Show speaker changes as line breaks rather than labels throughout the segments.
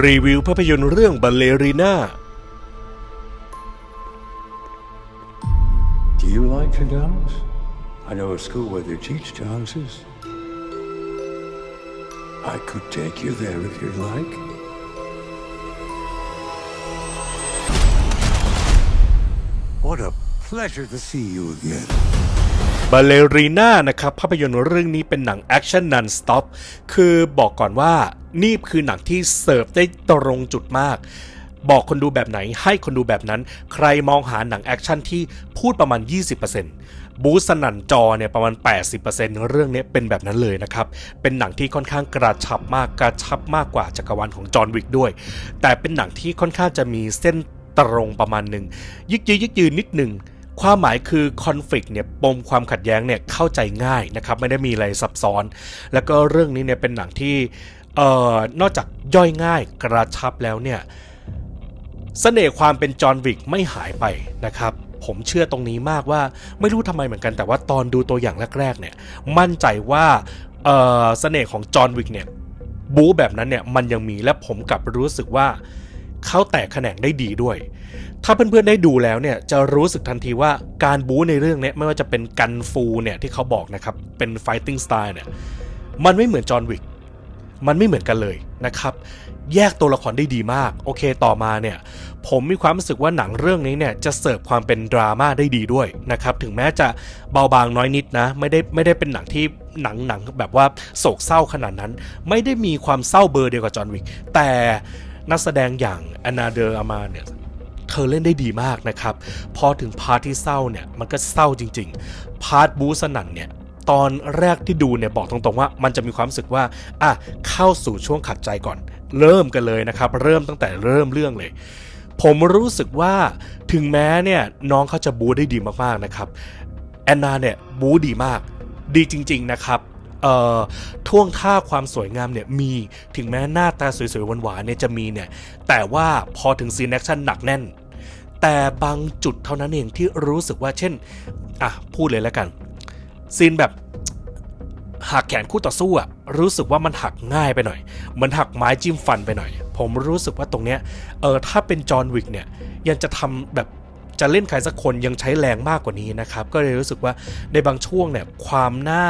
รีวิวภาพยนตร์เรื่องบัลเลรีนา
Do you like to dance? I know a school where they teach dances. I could take you there if you'd like. What a pleasure to see you again.
บัลเลรีน่านะครับภาพยนตร์เรื่องนี้เป็นหนังแอคชั่นนันสต็อปคือบอกก่อนว่านี่คือหนังที่เสิร์ฟได้ตรงจุดมาก บอกคนดูแบบไหนให้คนดูแบบนั้น ใครมองหาหนังแอคชั่นที่พูดประมาณ 20%บูสนั่นจอเนี่ยประมาณ 80%เรื่องนี้เป็นแบบนั้นเลยนะครับ เป็นหนังที่ค่อนข้างกระชับมากกระชับมากกว่าจักรวาลของจอห์นวิกด้วย แต่เป็นหนังที่ค่อนข้างจะมีเส้นตรงประมาณหนึ่งยึกยือยึกยืนนิดหนึ่ง ความหมายคือคอนฟ lict เนี่ยปมความขัดแย้งเนี่ยเข้าใจง่ายนะครับไม่ได้มีอะไรซับซ้อน แล้วก็เรื่องนี้เนี่ยเป็นหนังที่เอ่อนอกจากย่อยง่ายกระชับแล้วเนี่ยเสน่ห์ความเป็นจอห์นวิกไม่หายไปนะครับผมเชื่อตรงนี้มากว่าไม่รู้ทำไมเหมือนกันแต่ว่าตอนดูตัวอย่างแรกๆเนี่ยมั่นใจว่าเอ่อเสน่ห์ของจอห์นวิกเนี่ยบู๊แบบนั้นเนี่ยมันยังมีและผมกลับรู้สึกว่า เขาแตกแขนงได้ดีด้วย ถ้าเพื่อนๆได้ดูแล้วเนี่ยจะรู้สึกทันทีว่าการบู๊ในเรื่องเนี้ไม่ว่าจะเป็นกันฟูเนี่ยที่เขาบอกนะครับเป็น fighting style เนี่ยมันไม่เหมือนจอห์นวิกมันไม่เหมือนกันเลยนะครับแยกตัวละครได้ดีมาก โอเคต่อมาเนี่ย ผมมีความรู้สึกว่าหนังเรื่องนี้เนี่ยจะเสิร์ฟความเป็นดราม่าได้ดีด้วยนะครับ ถึงแม้จะเบาบางน้อยนิดนะ ไม่ได้ไม่ได้เป็นหนังที่หนังหนังแบบว่าโศกเศร้าขนาดนั้น ไม่ได้มีความเศร้าเบอร์เดียวกับจอห์นวิกแต่ นักแสดงอย่างอนาเดอร์อามาเนี่ยเธอเล่นได้ดีมากนะครับ พอถึงพาร์ทที่เศร้าเนี่ยมันก็เศร้าจริง ๆ พาร์ทบูสนั่นเนี่ยตอนแรกที่ดูเนี่ยบอกตรงๆว่ามันจะมีความรู้สึกว่าอะเข้าสู่ช่วงขัดใจก่อน เริ่มกันเลยนะครับ เริ่มตั้งแต่เริ่มเรื่องเลย ผมรู้สึกว่าถึงแม้เนี่ยน้องเขาจะบูได้ดีมากๆนะครับแอนนาเนี่ยบูดีมากดีจริง ๆนะครับ ท่วงท่าความสวยงามเนี่ยมีถึงแม้หน้าตาสวยๆหวานๆเนี่ยจะมีเนี่ยแต่ว่าพอถึงซีนแอคชั่นหนักแน่น แต่บางจุดเท่านั้นเองที่รู้สึกว่าเช่นอะพูดเลยแล้วกันซีนแบบหักแขนคู่ต่อสู้อะรู้สึกว่ามันหักง่ายไปหน่อยเหมือนหักไม้จิ้มฟันไปหน่อย ผมรู้สึกว่าตรงเนี้ยเออถ้าเป็นจอห์นวิกเนี่ยยังจะทำแบบ จะเล่นใครสักคนยังใช้แรงมากกว่านี้นะครับก็เลยรู้สึกว่าในบางช่วงเนี่ยความน่า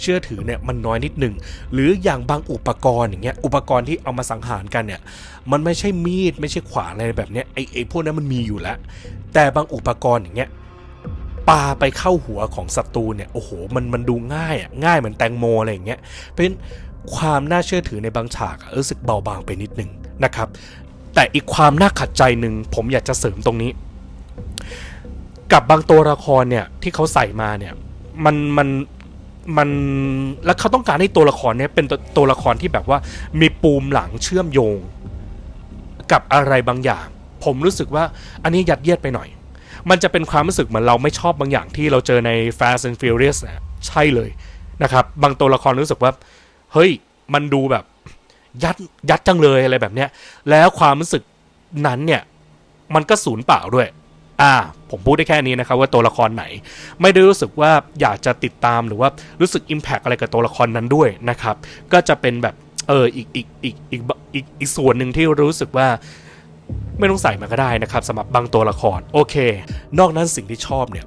เชื่อถือเนี่ยมันน้อยนิดหนึ่งหรืออย่างบางอุปกรณ์อย่างเงี้ยอุปกรณ์ที่เอามาสังหารกันเนี่ยมันไม่ใช่มีดไม่ใช่ขวานอะไรแบบเนี้ยไอ้ไอ้พวกนั้นมันมีอยู่แล้ว แต่บางอุปกรณ์อย่างเงี้ยปาไปเข้าหัวของศัตรูเนี่ยโอ้โหมันมันดูง่ายอะง่ายเหมือนแตงโมอะไรอย่างเงี้ยเพราะฉะนั้นความน่าเชื่อถือในบางฉากรู้สึกเบาบางไปนิดนึงนะครับ แต่อีกความน่าขัดใจหนึ่งผมอยากจะเสริมตรงนี้ กับบางตัวละครเนี่ยที่เขาใส่มาเนี่ย มันมันมันแล้วเขาต้องการให้ตัวละครเนี่ยเป็นตัวตัวละครที่แบบว่ามีปูมหลังเชื่อมโยง กับอะไรบางอย่าง ผมรู้สึกว่าอันนี้ยัดเยียดไปหน่อย มันจะเป็นความรู้สึกเหมือนเราไม่ชอบบางอย่างที่เราเจอใน Fast and Furious นะใช่เลยนะครับ บางตัวละครรู้สึกว่า เฮ้ยมันดูแบบยัดยัดจังเลยอะไรแบบเนี้ย แล้วความรู้สึกนั้นเนี่ย มันก็สูญเปล่าด้วย อ่า ผมพูดได้แค่นี้นะครับว่าตัวละครไหน ไม่ได้รู้สึกว่าอยากจะติดตามหรือว่ารู้สึก Impact อะไรกับตัวละครนั้นด้วยนะครับ ก็จะเป็นแบบเอออีกอีกอีกอีกอีกอีกส่วนหนึ่งที่รู้สึกว่าไม่ต้องใส่มาก็ได้นะครับสำหรับบางตัวละครโอเค นอกนั้นสิ่งที่ชอบเนี่ย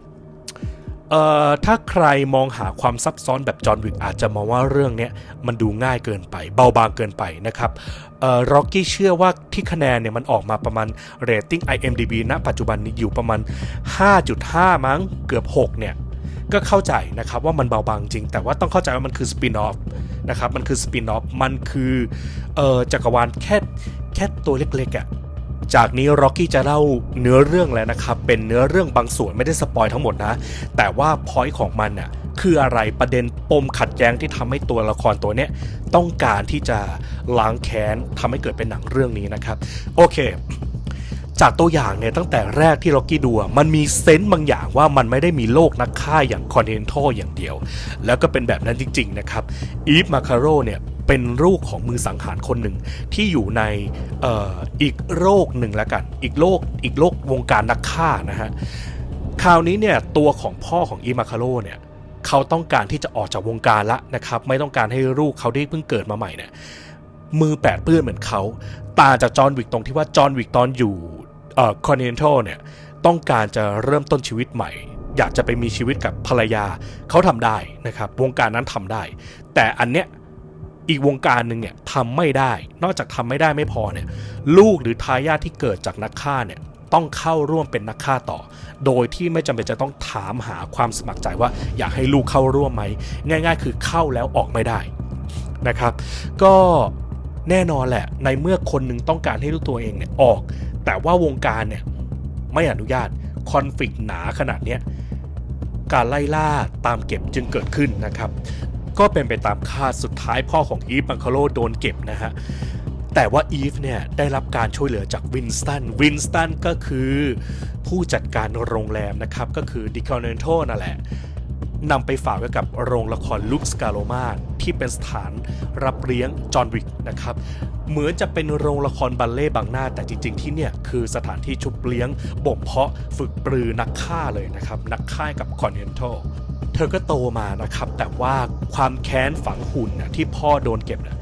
เอ่อถ้าใครมองหาความซับซ้อนแบบจอห์นวิกอาจจะมองว่าเรื่องเนี้ยมันดูง่ายเกินไป เบาบางเกินไปนะครับเอ่อร็อกกี้เชื่อว่าที่คะแนนเนี่ยมันออกมาประมาณเรตติ้ง IMDb ณปัจจุบันนี้อยู่ประมาณ 5.5 มั้งเกือบ 6 เนี่ยก็เข้าใจนะครับว่ามันเบาบางจริง แต่ว่าต้องเข้าใจว่ามันคือสปินออฟนะครับมันคือสปินออฟมันคือเอ่อจักรวาลแค่แค่ตัวเล็กๆอะ่ะ จากนี้ร็อกกี้จะเล่าเนื้อเรื่องแล้วนะครับ เป็นเนื้อเรื่องบางส่วนไม่ได้สปอยทั้งหมดนะ แต่ว่าพอยต์ของมันน่ะคืออะไรประเด็นปมขัดแย้งที่ทำให้ตัวละครตัวเนี้ยต้องการที่จะล้างแค้นทำให้เกิดเป็นหนังเรื่องนี้นะครับ โอเค จากตัวอย่างเนี่ยตั้งแต่แรกที่ล็อกกี้ดูมันมีเซนต์บางอย่างว่ามันไม่ได้มีโลกนักฆ่าอย่างคอนเทนทัลอย่างเดียว แล้วก็เป็นแบบนั้นจริง ๆ นะครับอีฟมาคาโรเนี่ย เป็นลูกของมือสังหารคนหนึ่งที่อยู่ในอออีกโลกหนึ่งแล้วกัน อีกโลกอีกโลกวงการนักฆ่านะฮะคราวนี้เนี่ยตัวของพ่อของอีมาคาโรเนี่ยเขาต้องการที่จะออกจากวงการละนะครับ ไม่ต้องการให้ลูกเขาที่เพิ่งเกิดมาใหม่เนี่ยมือแปดเปื้อนเหมือนเขาตาจากจอห์นวิกตรงที่ว่าจอห์นวิกตอนอยู่เอ่อคอนเนนทัลเนี่ยต้องการจะเริ่มต้นชีวิตใหม่ อยากจะไปมีชีวิตกับภรรยาเขาทำได้นะครับ วงการนั้นทำได้ แต่อันเนี้ย อีกวงการหนึ่งเนี่ยทำไม่ได้ นอกจากทำไม่ได้ไม่พอเนี่ยลูกหรือทายาทที่เกิดจากนักฆ่าเนี่ยต้องเข้าร่วมเป็นนักฆ่าต่อ โดยที่ไม่จำเป็นจะต้องถามหาความสมัครใจว่าอยากให้ลูกเข้าร่วมไหม ง่าย ๆ คือเข้าแล้วออกไม่ได้นะครับ ก็แน่นอนแหละ ในเมื่อคนหนึ่งต้องการให้ลูกตัวเองเนี่ยออก แต่ว่าวงการเนี่ยไม่อนุญาต คอนฟ lict หนาขนาดเนี้ยการไล่ล่าตามเก็บจึงเกิดขึ้นนะครับ ก็เป็นไปตามคาดสุดท้ายพ่อของอีฟบังคาโลโดนเก็บนะฮะแต่ว่าอีฟเนี่ยได้รับการช่วยเหลือจากวินสตัน วินสตันก็คือผู้จัดการโรงแรมนะครับ ก็คือดิคอนเนนโทนั่นแหละนำไปฝากไว้กับโรงละครลุคสกาโลมาที่เป็นสถานรับเลี้ยงจอห์นวิกนะครับ เหมือนจะเป็นโรงละครบัลเล่บางหน้า แต่จริงๆที่เนี่ยคือสถานที่ชุบเลี้ยงบ่มเพาะฝึกปรือนักฆ่าเลยนะครับ นักฆ่ากับคอนเนนโท เธอก็โตมานะครับ แต่ว่าความแค้นฝังหุ่นน่ะที่พ่อโดนเก็บน่ะ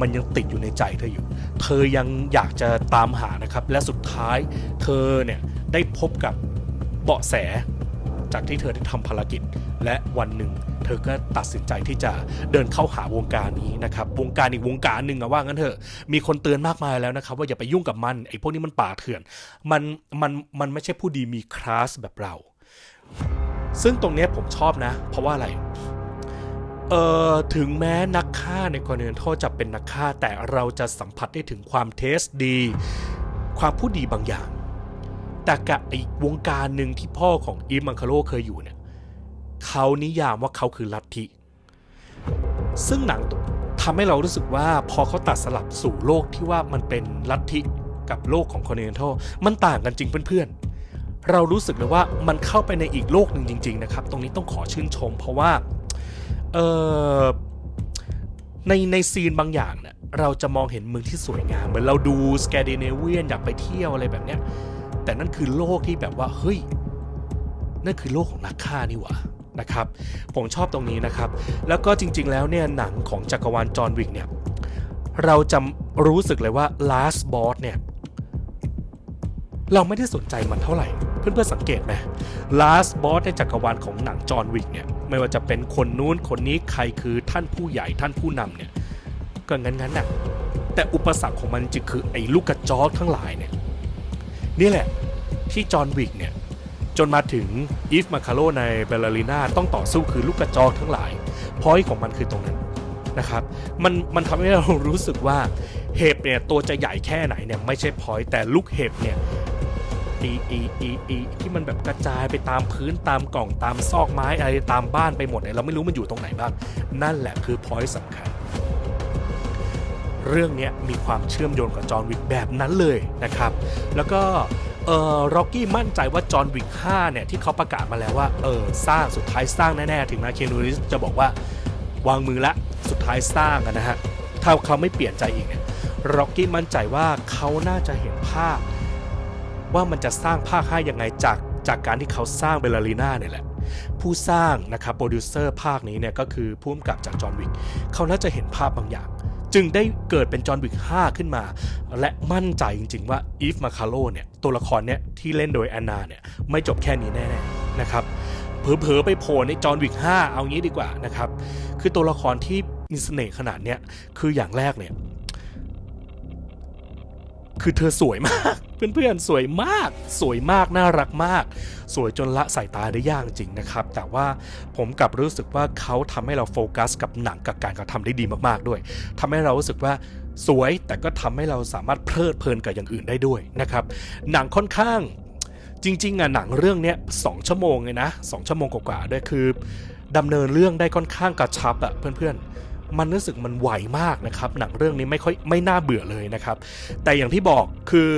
มันยังติดอยู่ในใจเธออยู่ เธอยังอยากจะตามหานะครับ และสุดท้ายเธอเนี่ยได้พบกับเบาะแส จากที่เธอได้ทำภารกิจ และวันหนึ่ง เธอก็ตัดสินใจที่จะเดินเข้าหาวงการนี้นะครับ วงการอีกวงการหนึ่งอะว่างั้นเถอะ มีคนเตือนมากมายแล้วนะครับ ว่าอย่าไปยุ่งกับมัน ไอ้พวกนี้มันป่าเถื่อน มัน มัน มันไม่ใช่ผู้ดีมีคลาสแบบเรา ซึ่งตรงนี้ผมชอบนะ เพราะว่าอะไร เอ่อ ถึงแม้นักฆ่าในคอนเนนทัลจะเป็นนักฆ่า แต่เราจะสัมผัสได้ถึงความเทสดี ความผู้ดีบางอย่าง แต่กับอีกวงการหนึ่งที่พ่อของอีฟมังคาโลเคยอยู่เนี่ยเขานิยามว่าเขาคือลัทธิ ซึ่งหนังทำให้เรารู้สึกว่าพอเขาตัดสลับสู่โลกที่ว่ามันเป็นลัทธิกับโลกของคอนเนนทัลมันต่างกันจริงเพื่อนๆ เรารู้สึกเลยว่ามันเข้าไปในอีกโลกหนึ่งจริง ๆ นะครับ ตรงนี้ต้องขอชื่นชม เพราะว่าเออในในซีนบางอย่างเนี่ยเราจะมองเห็นเมืองที่สวยงาม เหมือนเราดูสแกดิเนเวียนอยากไปเที่ยวอะไรแบบเนี้ยแต่นั่นคือโลกที่แบบว่าเฮ้ยนั่นคือโลกของนักฆ่านี่หว่านะครับ ผมชอบตรงนี้นะครับ แล้วก็จริง ๆ แล้วเนี่ยหนังของจักรวาลจอห์นวิกเนี่ยเราจะรู้สึกเลยว่า last boss เนี่ยเราไม่ได้สนใจมันเท่าไหร่ เพื่อนๆสังเกตไหม last boss ในจักรวาลของหนังจอห์นวิกเนี่ยไม่ว่าจะเป็นคนนู้นคนนี้ใครคือท่านผู้ใหญ่ท่านผู้นำเนี่ยก็งั้นๆน่ะแต่อุปสรรคของมันจริงคือไอ้ลูกกระจอกทั้งหลายเนี่ยนี่แหละที่จอห์นวิกเนี่ยจนมาถึงอีฟมาคาโลในเบลลารีนาต้องต่อสู้คือลูกกระจอกทั้งหลายพอยของมันคือตรงนั้นนะครับมันมันทำให้เรารู้สึกว่าเห็บเนี่ยตัวจะใหญ่แค่ไหนเนี่ยไม่ใช่พอยแต่ลูกเห็บเนี่ย อีอีอีอีที่มันแบบกระจายไปตามพื้นตามกล่องตามซอกไม้อะไรตามบ้านไปหมดเนี่ยเราไม่รู้มันอยู่ตรงไหนบ้าง นั่นแหละคือพอยสำคัญ เรื่องนี้มีความเชื่อมโยงกับจอห์นวิกแบบนั้นเลยนะครับ แล้วก็เออร็อกกี้มั่นใจว่าจอห์นวิก5เนี่ยที่เขาประกาศมาแล้วว่าเออสร้างสุดท้ายสร้างแน่ๆ ถึงแม้เคนูริสจะบอกว่าวางมือละสุดท้ายสร้างนะฮะถ้าเขาไม่เปลี่ยนใจอีกเนี่ยร็อกกี้มั่นใจว่าเขาน่าจะเห็นภาพ ว่ามันจะสร้างภาค5ยังไงจากจากการที่เขาสร้างเบลลารีนาเนี่ยแหละ ผู้สร้างนะครับโปรดิวเซอร์ภาคนี้เนี่ยก็คือผู้กำกับจากจอห์นวิกเขาน่าจะเห็นภาพบางอย่าง จึงได้เกิดเป็นจอห์นวิก 5 ขึ้นมา และมั่นใจจริง ๆ ว่าอีฟมาคาโลเนี่ยตัวละครเนี่ยที่เล่นโดยแอนนาเนี่ยไม่จบแค่นี้แน่ๆนะครับเผลอๆไปโผล่ในจอห์นวิก 5 เอางี้ดีกว่านะครับคือตัวละครที่มีเสน่ห์ขนาดเนี้ยคืออย่างแรกเนี่ย คือเธอสวยมาก เพื่อนๆ สวยมาก สวยมาก น่ารักมาก สวยจนละสายตาได้ยากจริงนะครับ แต่ว่าผมกลับรู้สึกว่าเขาทำให้เราโฟกัส กับหนังกับการกระทำได้ดีมากๆด้วยทำให้เรารู้สึกว่าสวยแต่ก็ทำให้เราสามารถเพลิดเพลินกับอย่างอื่นได้ด้วยนะครับ หนังค่อนข้างจริงๆอะหนังเรื่องเนี้ยสองชั่วโมงเลยนะสองชั่วโมงกว่าๆด้วยคือดำเนินเรื่องได้ค่อนข้างกระชับอะเพื่อนๆ มันรู้สึกมันไวมากนะครับหนังเรื่องนี้ไม่ค่อยไม่น่าเบื่อเลยนะครับ แต่อย่างที่บอกคือ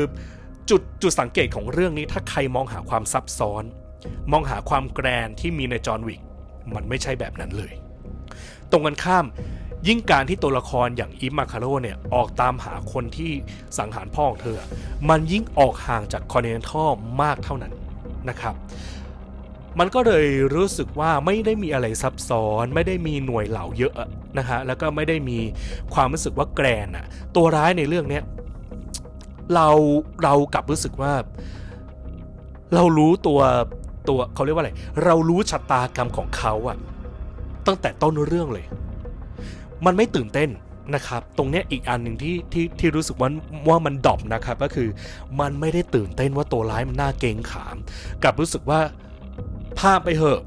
จุดจุดสังเกตของเรื่องนี้ถ้าใครมองหาความซับซ้อน มองหาความแกรนที่มีในจอห์นวิกมันไม่ใช่แบบนั้นเลย ตรงกันข้ามยิ่งการที่ตัวละครอย่างอีฟมาคาโรเนี่ย ออกตามหาคนที่สังหารพ่อของเธอ มันยิ่งออกห่างจากคอนเนนทัลมากเท่านั้นนะครับ มันก็เลยรู้สึกว่าไม่ได้มีอะไรซับซ้อน ไม่ได้มีหน่วยเหล่าเยอะนะฮะแล้วก็ไม่ได้มีความรู้สึกว่าแกรนอะตัวร้ายในเรื่องเนี้ยเราเรากลับรู้สึกว่า เรารู้ตัวตัวเขาเรียกว่าอะไรเรารู้ชะตากรรมของเขาอะตั้งแต่ต้นเรื่องเลย มันไม่ตื่นเต้นนะครับ ตรงนี้อีกอันหนึ่งที่ที่ที่รู้สึกว่าว่ามันดรอปนะครับ ก็คือมันไม่ได้ตื่นเต้นว่าตัวร้ายมันน่าเกงขามกลับรู้สึกว่า พาไปเหอะ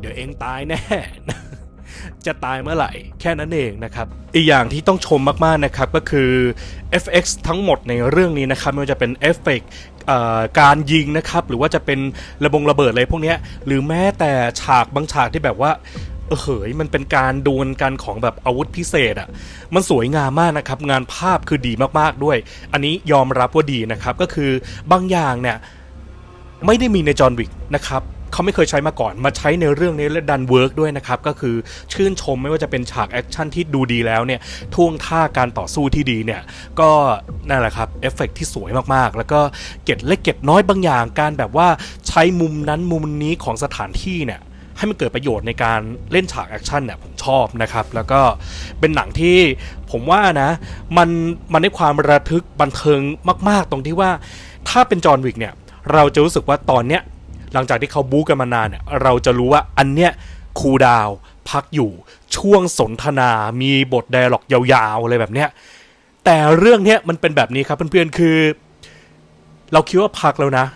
เดี๋ยวเองตายแน่ จะตายเมื่อไหร่ แค่นั้นเองนะครับ อีกอย่างที่ต้องชมมากๆนะครับก็คือ FX ทั้งหมดในเรื่องนี้นะครับไม่ว่าจะเป็นเอฟเฟกต์การยิงนะครับ หรือว่าจะเป็นระบงระเบิดอะไรพวกนี้หรือแม้แต่ฉากบางฉากที่แบบว่าเออเฮ้ยมันเป็นการดวลกันของแบบอาวุธพิเศษอะ่ะ มันสวยงามมากนะครับ งานภาพคือดีมากๆด้วย อันนี้ยอมรับว่าดีนะครับ ก็คือบางอย่างเนี่ย ไม่ได้มีในจอห์นวิกนะครับเขาไม่เคยใช้มาก่อนมาใช้ในเรื่องนี้และดันเวิร์กด้วยนะครับ ก็คือชื่นชมไม่ว่าจะเป็นฉากแอคชั่นที่ดูดีแล้วเนี่ยท่วงท่าการต่อสู้ที่ดีเนี่ย ก็นั่นแหละครับเอฟเฟกต์ที่สวยมากๆ แล้วก็เก็ดเล็กเก็ดน้อยบางอย่างการแบบว่าใช้มุมนั้นมุมนี้ของสถานที่เนี่ยให้มันเกิดประโยชน์ในการเล่นฉากแอคชั่นเนี่ยผมชอบนะครับ แล้วก็เป็นหนังที่ผมว่านะมันมันได้ความระทึกบันเทิงมาก ๆ ตรงที่ว่าถ้าเป็นจอห์นวิกเนี่ย เราจะรู้สึกว่าตอนเนี้ยหลังจากที่เขาบู๊กันมานานเนี่ยเราจะรู้ว่าอันเนี้ยคูดาวพักอยู่ช่วงสนทนา มีบทไดอะล็อกยาวๆอะไรแบบเนี้ยแต่เรื่องเนี้ยมันเป็นแบบนี้ครับเพื่อนๆคือ เราคิดว่าพักแล้วนะ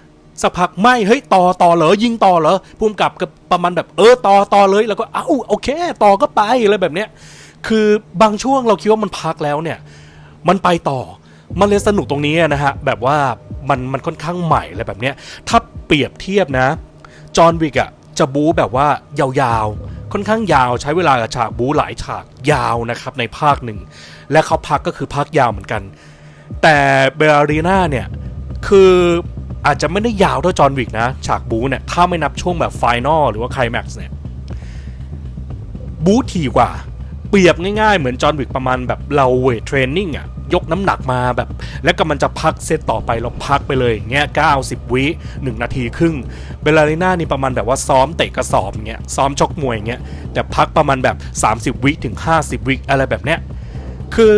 สักพักไม่เฮ้ยต่อต่อเหรอยิงต่อเหรอพุ่มกับกับประมาณแบบเออต่อต่อเลยแล้วก็เอ้าโอเค ต่อก็ไปอะไรแบบเนี้ยคือบางช่วงเราคิดว่ามันพักแล้วเนี่ย มันไปต่อมันเลยสนุกตรงนี้นะฮะแบบว่า มันมันค่อนข้างใหม่อะไรแบบเนี้ยถ้าเปรียบเทียบนะจอห์นวิกอะจะบู๊แบบว่ายาวๆ ค่อนข้างยาวใช้เวลากับฉากบู๊หลายฉากยาวนะครับในภาคหนึ่ง และเขาพักก็คือพักยาวเหมือนกัน แต่เบลารีนาเนี่ยคืออาจจะไม่ได้ยาวเท่าจอห์นวิกนะ ฉากบู๊เนี่ยถ้าไม่นับช่วงแบบไฟนอลหรือว่าไคลแม็กซ์เนี่ยบู๊ถี่กว่า ปรียบง่ายๆ เหมือนจอห์นวิกประมาณแบบเราเวทเทรนนิ่งอะยกน้ำหนักมาแบบ แล้วก็มันจะพักเซตต่อไปเราพักไปเลยอย่างเงี้ย90วิ1นาทีครึ่งเบลลาริน่านี่ประมาณแบบว่าซ้อมเตะกระสอบเงี้ยซ้อมชกมวยเงี้ยแต่พักประมาณแบบ 30 วิถึง 50 วิอะไรแบบเนี้ยคือ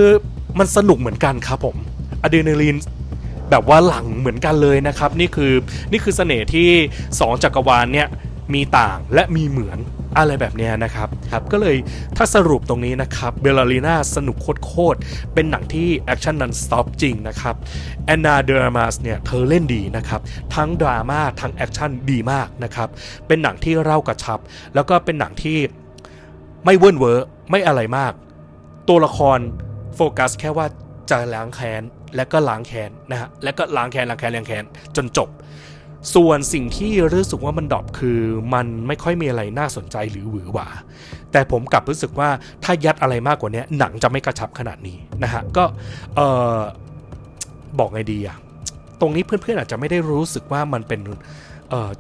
มันสนุกเหมือนกันครับผมอะดรีนาลีนแบบว่าหลังเหมือนกันเลยนะครับ นี่คือนี่คือเสน่ห์ที่ 2 จักรวาลเนี่ยมีต่างและมีเหมือน อะไรแบบเนี้ยนะครับครับ ก็เลยถ้าสรุปตรงนี้นะครับเบลลารีนาสนุกโคตรๆเป็นหนังที่แอคชั่นนันสต็อปจริงนะครับแอนนาเดรามาสเนี่ยเธอเล่นดีนะครับ ทั้งดราม่าทั้งแอคชั่นดีมากนะครับเป็นหนังที่เล่ากระชับ แล้วก็เป็นหนังที่ไม่เวิ้นเวอร์ไม่อะไรมาก ตัวละครโฟกัสแค่ว่าจะล้างแค้นและก็ล้างแค้นนะฮะและก็ล้างแค้นล้างแค้นล้างแค้นจนจบ ส่วนสิ่งที่รู้สึกว่ามันดรอปคือมันไม่ค่อยมีอะไรน่าสนใจหรือหวือหวา แต่ผมกลับรู้สึกว่าถ้ายัดอะไรมากกว่านี้หนังจะไม่กระชับขนาดนี้นะฮะก็เออบอกไงดีอะตรงนี้เพื่อนๆอาจจะไม่ได้รู้สึกว่ามันเป็น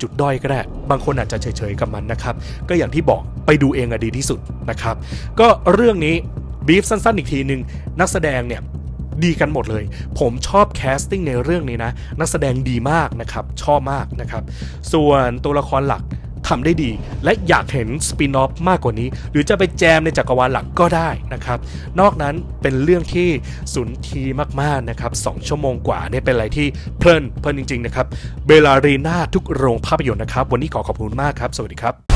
จุดด้อยก็ได้ บางคนอาจจะเฉยๆกับมันนะครับ ก็อย่างที่บอกไปดูเองอะดีที่สุดนะครับ ก็เรื่องนี้บีฟสั้นๆอีกทีหนึ่งนักแสดงเนี่ย ดีกันหมดเลย ผมชอบแคสติ้งในเรื่องนี้นะ นักแสดงดีมากนะครับ ชอบมากนะครับ ส่วนตัวละครหลักทำได้ดี และอยากเห็นสปินออฟมากกว่านี้ หรือจะไปแจมในจักรวาลหลักก็ได้นะครับ นอกนั้นเป็นเรื่องที่สุนทีมากๆนะครับสองชั่วโมงกว่าเนี่ยเป็นอะไรที่เพลินเพลินจริง ๆ นะครับ เบลารีนาทุกโรงภาพยนตร์นะครับ วันนี้ขอขอบคุณมากครับ สวัสดีครับ